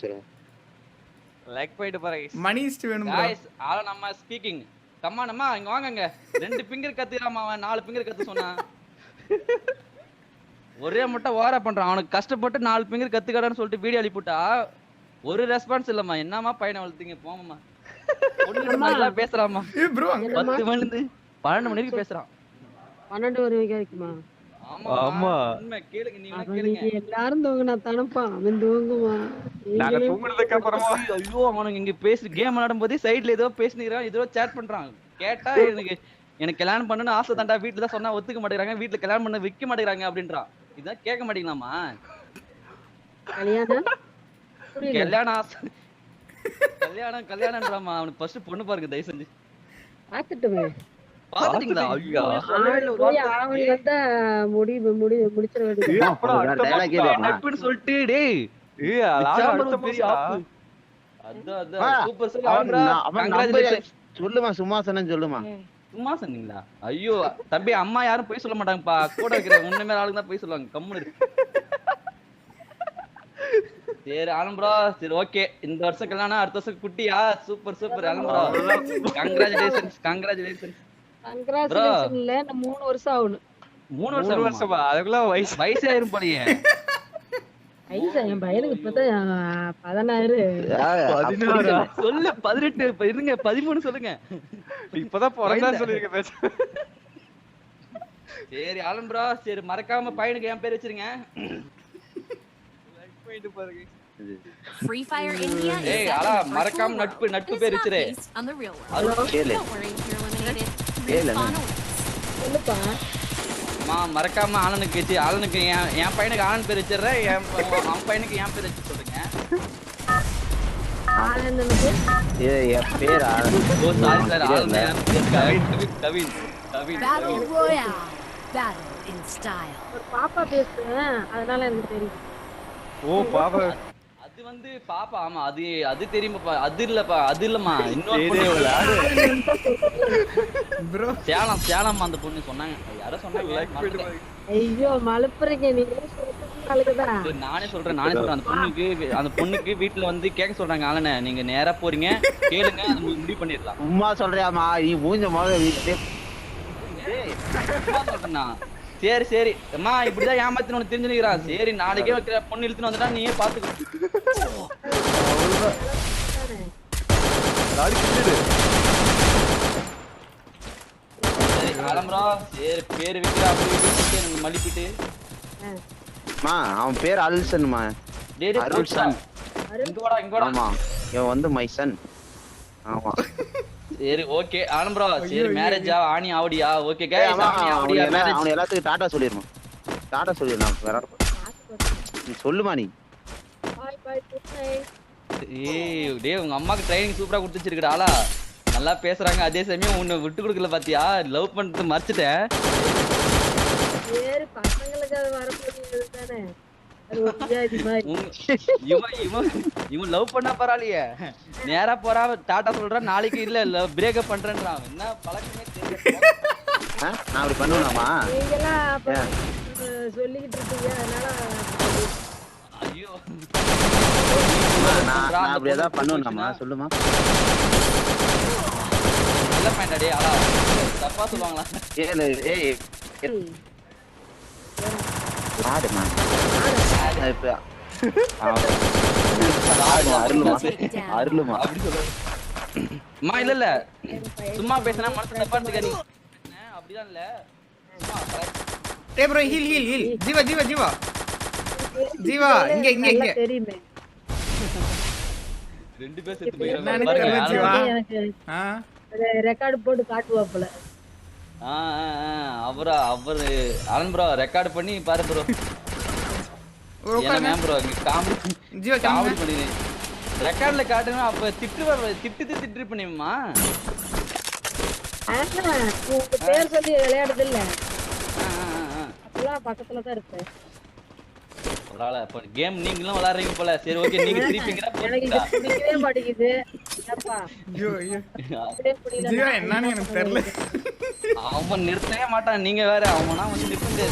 சொல்லு. லைக் பண்ணிட்டு பாருங்க மணி இஸ்ட் வேணும். காய்ஸ் ஆள நம்ம ஸ்பீக்கிங் கம்மானம்மா இங்க வாங்கங்க. ரெண்டு ஃபிங்கர் கத்துறாமா அவன் நாலு ஃபிங்கர் கத்து சொன்னான் ஒரே மட்டும் ஓவரா பண்றான். அவனுக்கு கஷ்டப்பட்டு நாலு ஃபிங்கர் கத்துக்கடான்னு சொல்லிட்டு வீடியோ அனுப்பிவிட்டா ஒரு ரெஸ்பான்ஸ் இல்லம்மா. என்னம்மா பையனை வளர்த்தீங்க? போமாம்மா நல்லா பேசுறாமா ஏய் ப்ரோ அங்க பத்து இருந்து பன்னெண்டு மணி வரைக்கும் பேசுறான். பன்னெண்டு ஒரு வரைக்கும் இருக்குமா ஆமா ஆமா. உண்மை. கேளுங்க நீங்க அப்ப கேளுங்க. நீங்க எல்லாரும் தூங்குனா தானப்பா அவன் தூங்குமா நாங்க நீங்களே தூங்குனதுக்கு அப்புறமா ஐயோ அவனுங்க இங்க பேசி கேம் விளையாடும் போதே சைடுல ஏதோ பேசினுக்கிறான் ஏதோ சேட் பண்றான் கேட்டா எனக்கு எனக்கு கல்யாணம் பண்ணணும்னு ஆசை தாண்டா வீட்டுல தான் சொன்னா ஒத்துக்க மாட்டேங்கிறாங்க. வீட்டுல கல்யாணம் பண்ண விக்க மாட்டேங்கிறாங்க அப்படின்றான் இதான் கேட்க மாட்டீங்களாமா கல்யாணம்? ஆசை. கல்யாணம் கல்யாணம்ன்றாமா அவனுக்கு ஃபர்ஸ்ட் பொண்ணு பாருங்க தயவு செஞ்சு. பாத்துட்டுமே பாத்துட்டீங்களா ஐயோ வந்தா முடி முடி வேண்டியது. சொல்லிட்டு டேய் ஏய், அடுத்த பெரிய. அதான். அதான். சூப்பர் சார் சொல்லுமா சும்மா சொல்லுமா? சும்மா சொன்னீங்களா? ஐயோ தம்பி அம்மா யாரும் போய் சொல்ல மாட்டாங்கப்பா. கூட இருக்கிற மேல ஆளுங்க தான் போய் சொல்லுவாங்க. கம்முனு. சரி ஆலம்பரா சரி ஓகே. இந்த வருஷம் கல்யாணம் அடுத்த வருஷம் குட்டியா? Super super. Alhambra congratulations congratulations மூணு வருஷம் ஆகணும். மூணு வருஷம் வருஷமா? அதுக்குள்ள வயசு வயசாயிரும் போலயே. ஐயா என் பையனுக்கு இப்பதான் பதினாறா? சொல்லு பதினெட்டு இப்ப இருங்க பதிமூணு சொல்லுங்க. இப்பதான் பிறந்தா சொல்லிருக்க சரி ஆலம்பரா சரி மறக்காம பையனுக்கு என் பேர் வச்சிருங்க. போயிட்டு பாருங்க. Free Fire India is virtual மறக்காம நட்பு நட்பு பேர் வச்சிரு மறக்காம ஆலனுக்கு வச்சு ஆலனுக்கு என் என் பையனுக்கு ஆலன் பேர் வச்சிடுறேன். என் அவன் பையனுக்கு என் பேர் வச்சு சொல்லுங்க. பாப்பா பேசுறேன். அதனால எனக்கு தெரியும். ஓ பாப்பா அது வந்து பாப்பா ஆமா அது அது தெரியுமாப்பா அது இல்லப்பா அது இல்லம்மா. இன்னொரு சேலம் சேலம் அந்த பொண்ணு சொன்னாங்க. யாரோ சொன்னாங்க ஐயோ மலுப்புறீங்க நானே சொல்றேன் நானே சொல்றேன். அந்த பொண்ணுக்கு அந்த பொண்ணுக்கு வீட்டுல வந்து கேட்க சொல்றாங்க ஆலனை நீங்க நேரா போறீங்க கேளுங்க முடிவு பண்ணிடலாம். சும்மா சொல்றியாமா நீ மூஞ்ச சொல்றேன்னா. சரி சரி. அம்மா இப்படிதான் ஏமாத்தின உனக்கு தெரிஞ்சுக்கிறான் சரி நாளைக்கே வைக்கிற பொண்ணு இழுத்துன்னு வந்துட்டா நீயே பாத்துக்க. கிட்டிடு சரி பேரு வைக்கிறா அப்படி மலிப்பிட்டு மா அவன் பேர் அல்சன்மா டேய் டேய், அருள் போச்சுடா. இங்க வாடா இங்க வாடா. ஆமா இவன் வந்து மை சன் ஆமா. சரி ஓகே ஆனந்த்ரா சரி ஐயோ, மேரேஜா ஆணி ஆவடியா? ஓகே ஆணி அவன் ஆவடியா மேரேஜ் அவன் எல்லாத்துக்கும் டாடா சொல்லிருமா டாடா சொல்லிடலாம் வேற நீ சொல்லுமா நீ. பாய் பாய் குட் நைட் ஏய் டேய் உங்க அம்மாக்கு ட்ரைனிங் சூப்பரா கொடுத்துச்சிருக்கடா ஆளா. நல்லா பேசுறாங்க அதே சமயம் உன்னை விட்டு கொடுக்கல பாத்தியா? லவ் பண்ணிட்டு மறைச்சிட்டேன் சரி பசங்களுக்கு அது வரக்கூடியது தானே இவன் லவ் பண்ணா பரவாயில்லையே. நேரா போறா டாட்டா சொல்றான் நாளைக்கு இல்ல பிரேக்கப் பண்றேன்றான். என்ன பழக்கமே தெரியல? நான் அப்படி பண்ணுவேனாமா? சொல்லிக்கிட்டு இருக்கீங்க அதனால ஐயோ. நான் அப்படி ஏதாவது பண்ணுவேனாமா? சொல்லுமா? நல்ல பையன்டா டேய் தப்பா சொல்லுவாங்களா? ஏய் ஏய் அருளுமா அம்மா இல்ல இல்ல சும்மா பேசினா மனசு தப்பா அப்படிதான் இல்ல. ஏய் bro heal heal heal Jeeva Jeeva Jeeva Jeeva இங்க இங்க இங்க தெரியுமே ரெண்டு பேர் செத்து தெரியல, பாருங்க ஜீவா. ரெக்கார்டு போட்டு ஆ, அவரா அவரு. அலன் ப்ரோ ரெக்கார்ட் பண்ணி பாரு ப்ரோ என்ன ப்ரோ காமெடி ஜீவா காமெடி பண்ணி ரெக்கார்ட்ல காட்டுனா அப்ப திட்டு திட்டு திட்டு உங்க பேர் சொல்லி விளையாடுது இல்ல. பக்கத்துல தான் இருப்பேன். இப்ப கேம் நீங்களும் விளையாடுறீங்க போல. சரி ஓகே நீங்க இது பிடிக்கவே மாட்டேங்குது. என்னன்னு எனக்கு தெரியல. அவன் நிறுத்தவே மாட்டான். நீங்க வேற அவனா வந்து நிறுத்து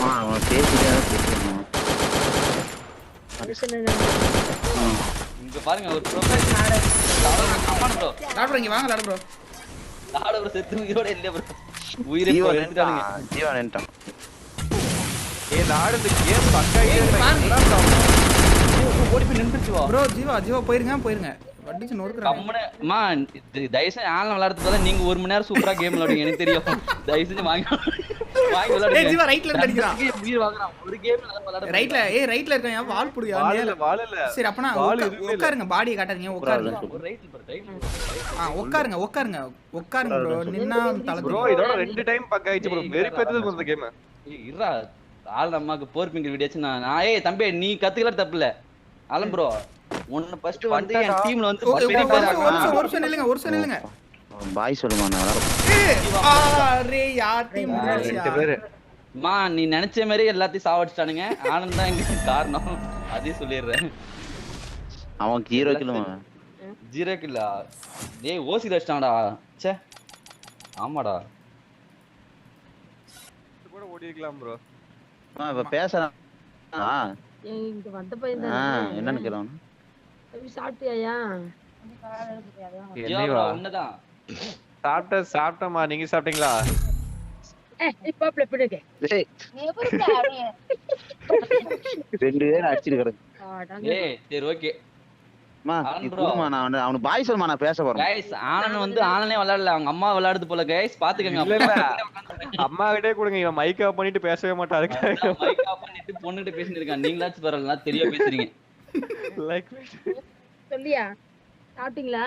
ஆ, அவன் பேசிட்டே இங்க பாருங்க ஒரு profile come on bro lot bro இங்க வாங்க லாட் ப்ரோ லாட ப்ரோ செத்து உயிரோட இல்ல ப்ரோ உயிரே நாடு இந்த கேம் பக்கா ஓடி போய் நின்றுச்சு வா. ப்ரோ ஜீவா ஜீவா போயிருங்க போயிருங்க. வண்டிச்சு நொறுக்குறாங்க கம்முனு அம்மா இது தயவு செஞ்சு ஆன்லைன் விளையாடுறது பார்த்தா நீங்க ஒரு மணி நேரம் சூப்பரா கேம் விளையாடுங்க எனக்கு தெரியும். தயவு செஞ்சு வாங்கி வாங்கி விளையாடுங்க. ஜீவா ரைட்ல இருந்து அடிக்கிறான் உயிர் வாங்குறான். ஒரு கேம் விளையாட ரைட்ல ஏய் ரைட்ல இருக்கான். வால் புடியா இல்ல வாழ இல்ல. சரி அப்பனா வால். உட்காருங்க பாடியை காட்டாதீங்க உட்காருங்க. ஒரு ரைட்ல ஆ உட்காருங்க உட்காருங்க உட்காருங்க ப்ரோ நின்னா தலை ப்ரோ. இதோட ரெண்டு டைம் பக்கா ஆயிடுச்சு ப்ரோ வெரி பெருது இந்த கேம் ஏய் இருடா ஆள் அம்மாக்கு போர் பிங்கர் வீடியோச்சு நான் ஏய் தம்பி நீ கத்துக்கல தப்பு இல்ல. அலம் ப்ரோ உன்ன ஃபர்ஸ்ட் வந்து என் டீம்ல வந்து பெரிய பேர் ஆகணும். ஒரு ஒரு பாய் சொல்லுமா நான் விளையாட ஏய், அரே யார் டீம் ரெண்டு பேரு. அம்மா நீ நினைச்ச மாதிரி எல்லாத்தையும் சாவடிச்சிட்டானுங்க. ஆனந்த் தான் இங்க காரணம். அதையும் சொல்லிடுறேன். அவன் ஹீரோ கிலோ ஜீரோ கில்லா டேய் ஓசி வச்சிட்டாங்கடா. ச்சே. ஆமாடா. கூட ஓடி இருக்கலாம் ப்ரோ இப்ப பேசுறான். ஆ இங்க வந்த பையன் ஆ, தான் என்னன்னு கேளுங்க உன்னதான் சாப்பிட்ட சாப்பிட்டமா நீங்க சாப்பிட்டீங்களா? ரெண்டு பேரும் அடிச்சிட்டு கிடக்கு. அவனுக்கு பாய் சொல்லுமா நான் பேச போறேன். கைஸ் ஆனந்த் வந்து ஆனனே விளையாடல. அவங்க அம்மா விளையாடுது போல கைஸ் பாத்துக்கங்க. அம்மா கிட்டே கொடுங்க. இவன் மைக் ஆஃப் பண்ணிட்டு பேசவே மாட்டாரு மைக் ஆஃப் பண்ணிட்டு பொண்ணுகிட்ட பேசிட்டு இருக்கான். நீங்களாச்சும் பரவாயில்ல தெரிய பேசுறீங்க. சொல்லியா? சாப்பிட்டீங்களா?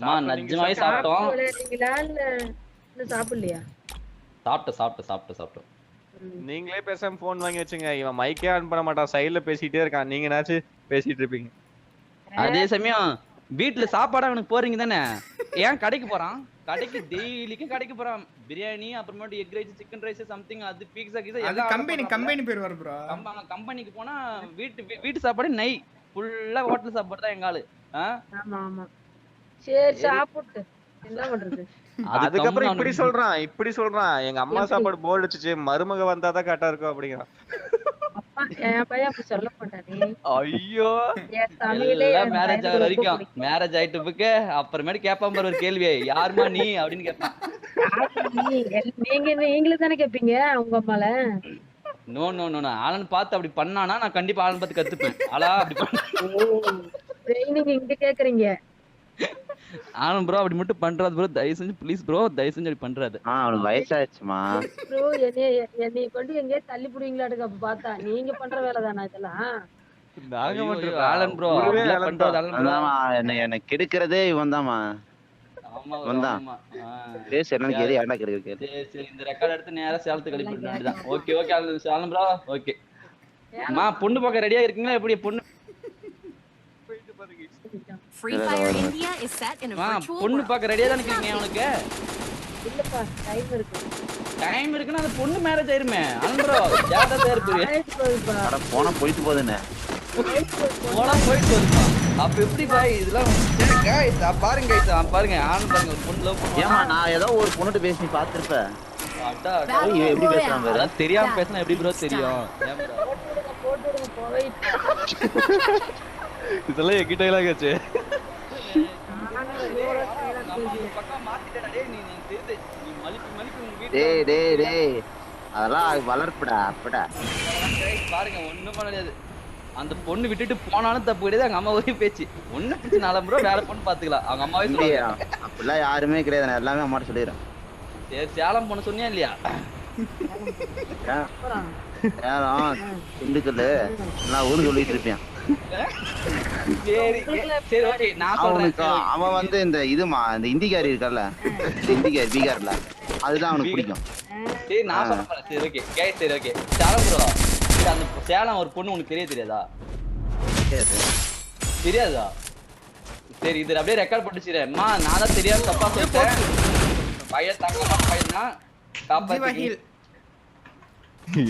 அம்மா நிஜமாவே சாப்பிட்டோம். இல்ல சாப்பிடலையா? நீங்களே பேசாம போன் வாங்கி வச்சுங்க. இவன் மைக்கே ஆன் பண்ண மாட்டான். சைடுல பேசிட்டே இருக்கான். நீங்க பேசிட்டு இருப்பீங்க. அதே சமயம் வீட்டுல சாப்பாடு அவனுக்கு போறீங்க தானே? ஏன் கடைக்கு போறான்? கடைக்கு டெய்லிக்கும் கடைக்கு போறான். பிரியாணி அப்புறமேட்டு egg rice chicken rice something அது பீஸா கீஸா அது எல்லாம் கம்பெனி கம்பெனி பேர் வரும் ப்ரோ கம்பெனிக்கு போனா வீட்டு வீட்டு சாப்பாடு நெய். ஃபுல்லா ஹோட்டல் சாப்பாடு தான் எங்க ஆளு? ஆமா ஆமா. சரி சாப்பிட்டு. என்ன பண்றது? அது அதுக்கப்புறம் இப்படி சொல்றான் இப்படி சொல்றான். எங்க அம்மா? சாப்பாடு போர் அடிச்சுச்சு மருமக வந்தாதான் கரெக்டா இருக்கும் அப்படிங்கிறான். அப்பா என் பையன் அப்படி சொல்ல மாட்டானே. ஐயோ. எல்லாம் மேரேஜ் ஆகிற வரைக்கும். மேரேஜ் ஆயிட்டு பிறகு அப்புறமேட்டு கேட்பான் பாரு ஒரு கேள்வி யாருமா நீ? அப்படின்னு கேட்பான். நீங்க நீங்களும் தானே கேப்பீங்க உங்க அம்மால? நோ நோ நோ ஆளன் பார்த்து அப்படி பண்ணானா நான் கண்டிப்பா ஆளன் பார்த்து கத்துப்பேன். ஆளா அப்படி பண்ண ட்ரைனிங் இங்க கேக்குறீங்க. ஆனந்த் ப்ரோ அப்படி மட்டும் பண்றாது ப்ரோ தயவு செஞ்சு ப்ளீஸ் ப்ரோ தயவு செஞ்சு அப்படி பண்றாது. ஆ அவனுக்கு வயசாயிடுச்சுமா. ப்ரோ என்னைய என்னைய கொண்டு எங்கேயே தள்ளி புடுவீங்களாட்டுக்கு அப்ப பார்த்தா. நீங்க பண்ற வேலை தானா இதெல்லாம் நாங்க ஐயோ, ஆலன் ப்ரோ பண்றது. ஆலன். அதான்மா என்னை என்னை கெடுக்கிறதே இவன் ப்ரோ அம்மா பொண்ணு பார்க்க ரெடியா இருக்கீங்களா? எப்படி பொண்ணு Free Fire India is set in a virtual பொண்ணு world. பார்க்க ரெடியா தான் இருக்கீங்க அவனுக்கு? இல்லப்பா டைம் இருக்கு. டைம் இருக்குன்னா அந்த பொண்ணு மேரேஜ் ஆயிருமே. ஆலன் ப்ரோ ஜாதா போகுதுப்பா. அட போனா போயிட்டு போகுது. போனா போயிட்டு வருமா அப்ப எப்படி பாய் இதெல்லாம் ஆ, பாருங்க guys, ஆ, பாருங்க. ஆன் பாருங்க பொண்ணு லவ் ஏமா நான் ஏதோ ஒரு பொண்ணுகிட்ட பேசி பார்த்திருப்ப. அடா அடா. Battle இவன் எப்படி அதான் தெரியாம பேசினா எப்படி ப்ரோ தெரியும்? போட்டு விடுங்க, இதெல்லாம் எங்கிட்ட எல்லாம் கேச்சு டேய், நீ நீ தெரியுது. நீ மலிப்பி மலிப்பி உங்க வீட்டுல டேய் டேய் டேய் அதெல்லாம் வளர்ப்புடா அப்படா பாருங்க ஒண்ணும் பண்ண முடியாது அந்த பொண்ணு விட்டுட்டு போனாலும் தப்பு கிடையாது அவங்க அம்மா ஒரே பேச்சு ஒண்ணு பிரச்சனை நாலு ப்ரோ வேற பொண்ணு பாத்துக்கலாம் அவங்க அம்மாவே சொல்லுவாங்க அப்படிலாம் யாருமே கிடையாது நான் எல்லாமே அம்மாட்ட சொல்லிடுறேன் சரி சேலம் பொண்ணு சொன்னியா இல்லையா ஏன் திண்டுக்கல் நான் ஊரு சொல்லிட்டு இருப்பேன் சரி சரி ஓகே நான் சொல்றேன். அவனுக்கு அவன் வந்து இந்த இதுமா இந்த இந்திக்காரி இருக்கல்ல இந்த இந்திக்காரி பீகார்ல அதுதான் அவனுக்கு பிடிக்கும். சரி நான் சரி ஓகே கேஸ் சரி ஓகே. சேலம் ப்ரோ அந்த சேலம் ஒரு பொண்ணு உனக்கு தெரிய தெரியாதா? தெரியாதா. சரி இது அப்படியே ரெக்கார்ட் வச்சிருக்கேன் நான் தான் தெரியாம தப்பா சொல்லிட்டேன். பையன் தங்கமான பையன் காப்பாத்தி.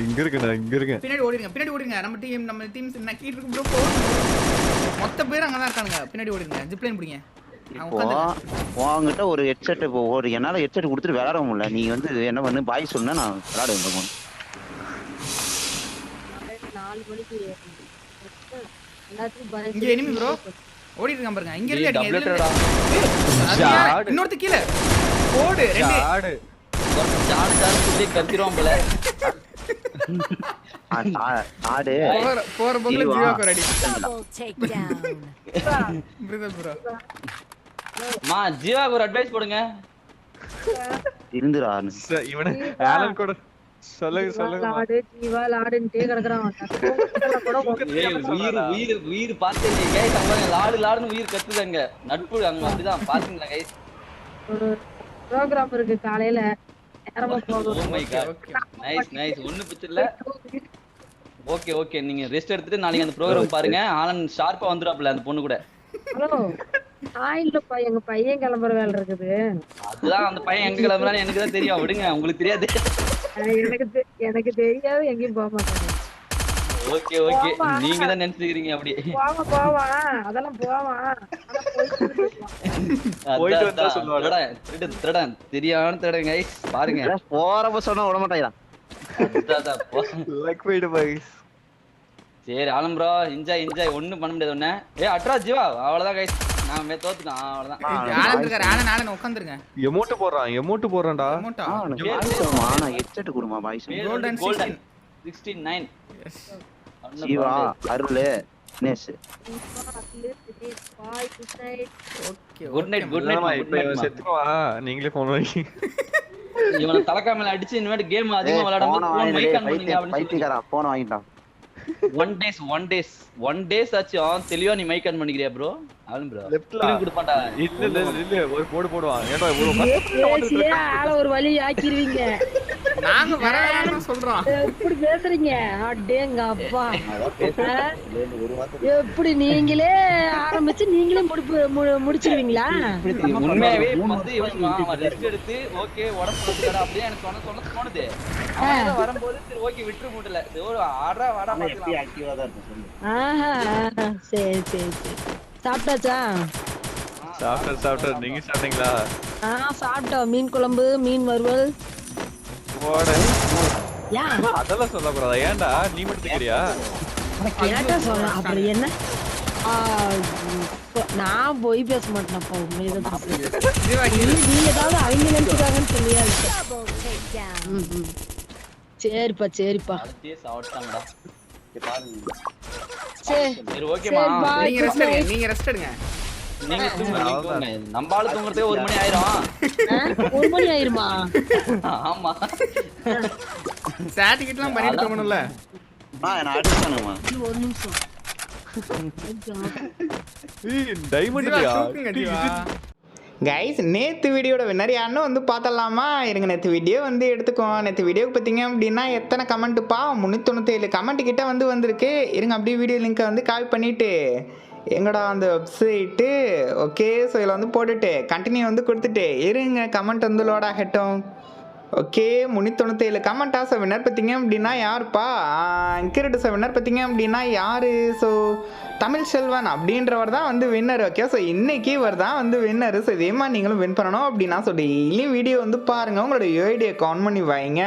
இங்க இருக்குடா இங்க இருக்கு பின்னாடி ஓடிடுங்க பின்னாடி ஓடிடுங்க நம்ம டீம் நம்ம டீம்ஸ் நக்கிட்டு இருக்கு ப்ரோ மொத்த பேர் அங்க தான் இருக்கானுங்க பின்னாடி ஓடிடுங்க ஜிப்லைன் பிடிங்க அவங்க இப்போ உட்காந்து உன்கிட்ட ஒரு ஹெட்செட் இப்போ ஒரு என்னால ஹெட்செட் கொடுத்துட்டு விளையாட முடியல நீ வந்து என்ன பண்ணு பாய் சொன்னா நான் எல்லாத்துக்கும் பயந்து இங்க enemy bro. ஓடிட்டு இருக்கான் பாருங்க இங்க இருந்து அடிங்க? ஜாடு. இன்னொருத்த கீழே ஓடு ரெண்டு ஆடு சாடு சாடு சொல்லி கத்திருவான் போல ஆடு போற போக்குல. ஜீவாக்கு. Brother bro. மா ஜீவாக்கு ஒரு அட்வைஸ் போடுங்க. இருந்துடா இவனு ஆலன் கூட சொல்லுங்க சொல்லுங்க லாடு ஜீவா லாடுன்ட்டே கிடக்குறான் உயிர் உயிர் உயிர் பார்த்தே கைஸ் அங்க லாடு லாடுன்னு உயிர் கத்துதாங்க நட்பு அங்க அப்படிதான். பாத்தீங்களா ஒரு ப்ரோக்ராம் இருக்கு காலையில. மை காட் நைஸ் நைஸ் ஒண்ணு பிரச்சனை இல்ல? ஓகே ஓகே நீங்க ரெஸ்ட் எடுத்துட்டு நாளைக்கு அந்த ப்ரோகிராம் பாருங்க. ஆனந்த் ஷார்ப்பா வந்துடாப்ல அந்த பொண்ணு கூட. இல்லப்பா. எங்க பையன் கிளம்புற வேலை இருக்குது. அதுதான் அந்த பையன் எங்க கிளம்புறான்னு எனக்கு தான் தெரியும். விடுங்க. உங்களுக்கு தெரியாது. எனக்கு எனக்கு தெரியாது. எங்கேயும் போக மாட்டாங்க. Okay okay. நீங்க தான் நினைச்சுக்கிறீங்க அப்படி போவான் போவான் அதெல்லாம் போவான் போயிட்டு வந்தா சொல்லுவாடா திருடன் திருடன் தெரியான திருடன் கைஸ் பாருங்க. போறப்ப சொன்னா விட மாட்டாங்கடா. லைக் போயிடு கைஸ் சரி ஆலம் ப்ரோ என்ஜாய் என்ஜாய் ஒண்ணும் பண்ண முடியாது ஒண்ணு ஏ அட்ரா ஜீவா. அவ்வளவுதான் கைஸ் நாம தோத்துட்டோம் அவ்வளவுதான். ஆளந்துக்கற ஆள நாள உட்கார்ந்துருங்க எமோட் போடுறான். எமோட் போடுறான்டா. எமோட்டா நான் ஹெட்செட் குடுமா boys golden golden 69 Siva Arul Dinesh. Good night good night இப்போ செத்துவா நீங்களே போன் வாங்கி இவனை தலக்காமல அடிச்சு இனிமேட் கேம் அதிகமா விளையாடாம ஃபோன் மைக் ஆன் பண்ணீங்க அப்படி பைத்தியக்காரா ஃபோன் வாங்கிட்டான். One days one days one days ஆச்சு ஆன் தெளிவா நீ மைக் ஆன் பண்ணிக்கிறியா ப்ரோ ஆலும் ப்ரோ லெஃப்ட்ல கொடுப்பான்டா. இல்ல இல்ல இல்ல ஒரு போடு போடுவான். ஏன்டா இவ்வளவு பேசியே? ஆள ஒரு வழி ஆக்கிருவீங்க. நாங்க வர வேணாம்னு சொல்றோம். எப்படி பேசுறீங்க? அடேங்க அப்பா. எப்படி நீங்களே ஆரம்பிச்சு நீங்களே முடிப்பு மு- முடிச்சிருவீங்களா? உண்மையாவே வந்து ரெஸ்ட் எடுத்து ஓகே உடம்பு அப்படியே எனக்கு சொன்ன சொன்ன தோணுது. வரும்போது சரி ஓகே விட்டுரு மூட்டல. ஒரு ஆடா வாடா ஆஹா. சரி சரி சரி. சாப்பிட்டாச்சா? சாப்பிட்டேன் சாப்பிட்டேன். நீங்க சாப்பிட்டீங்களா? ஆ சாப்பிட்டோம். மீன் குழம்பு மீன் வறுவல். போட. அதெல்லாம் சொல்லக்கூடாதா? ஏன்டா? நீ மட்டும் திக்கிறியா கேட்டா சொல்லலாம் அப்புறம் என்ன? நான் போய் பேச மாட்டேன்ப்பா உண்மையை தான் பேசுறேன். ஜீவா நீ ஏதாவது அவங்க நினைச்சுக்காங்கன்னு சொல்லியா. சரிப்பா சரிப்பா. சரி சரி ஓகேமா. நீங்க ரெஸ்ட் எடுங்க நீங்க ரெஸ்ட் எடுங்க. நீங்க தூங்க நீங்க தூங்க நம்ம ஆளு தூங்குறதுக்கு ஒரு மணி ஆயிரும். ஒரு மணி ஆயிருமா? ஆமா. ஸ்டாட்டிக்கிட்லாம் பண்ணிட்டு தோணும்ல ஆ நான் அடிச்சானுமா ஒரு நிமிஷம். டைமண்ட் ஜீவா கைஸ் நேற்று வீடியோட வின்னர் யாருன்னு வந்து பார்த்தலாமா இருங்க நேற்று வீடியோ வந்து எடுத்துக்கோம் நேற்று வீடியோக்கு பார்த்தீங்க அப்படின்னா எத்தனை கமெண்ட்டுப்பா முந்நூற்றி தொண்ணூற்றேழு கமெண்ட் கிட்ட வந்து வந்திருக்கு. இருங்க அப்படியே வீடியோ லிங்க்கை வந்து காப்பி பண்ணிவிட்டு எங்கடா அந்த வெப்சைட்டு ஓகே ஸோ இதில் வந்து போட்டுட்டு கண்டினியூ வந்து கொடுத்துட்டு இருங்க கமெண்ட் வந்து லோடாகட்டும் ஓகே முந்நூற்றி ஏழு. கமெண்டா ஸோ வின்னர் பார்த்தீங்க அப்படின்னா யாருப்பா? இன்கிரிட்டு ஸோ வின்னர் பார்த்தீங்க அப்படின்னா யார்? ஸோ தமிழ் செல்வன் அப்படின்றவர் தான் வந்து வின்னர் ஓகே ஸோ இன்னைக்கு இவர் தான் வந்து வின்னர் ஸோ இதேமா நீங்களும் வின் பண்ணணும் அப்படின்னா ஸோ டெய்லியும் வீடியோ வந்து பாருங்கள் உங்களோட யூஐடியை கவுண்ட் பண்ணி வைங்க.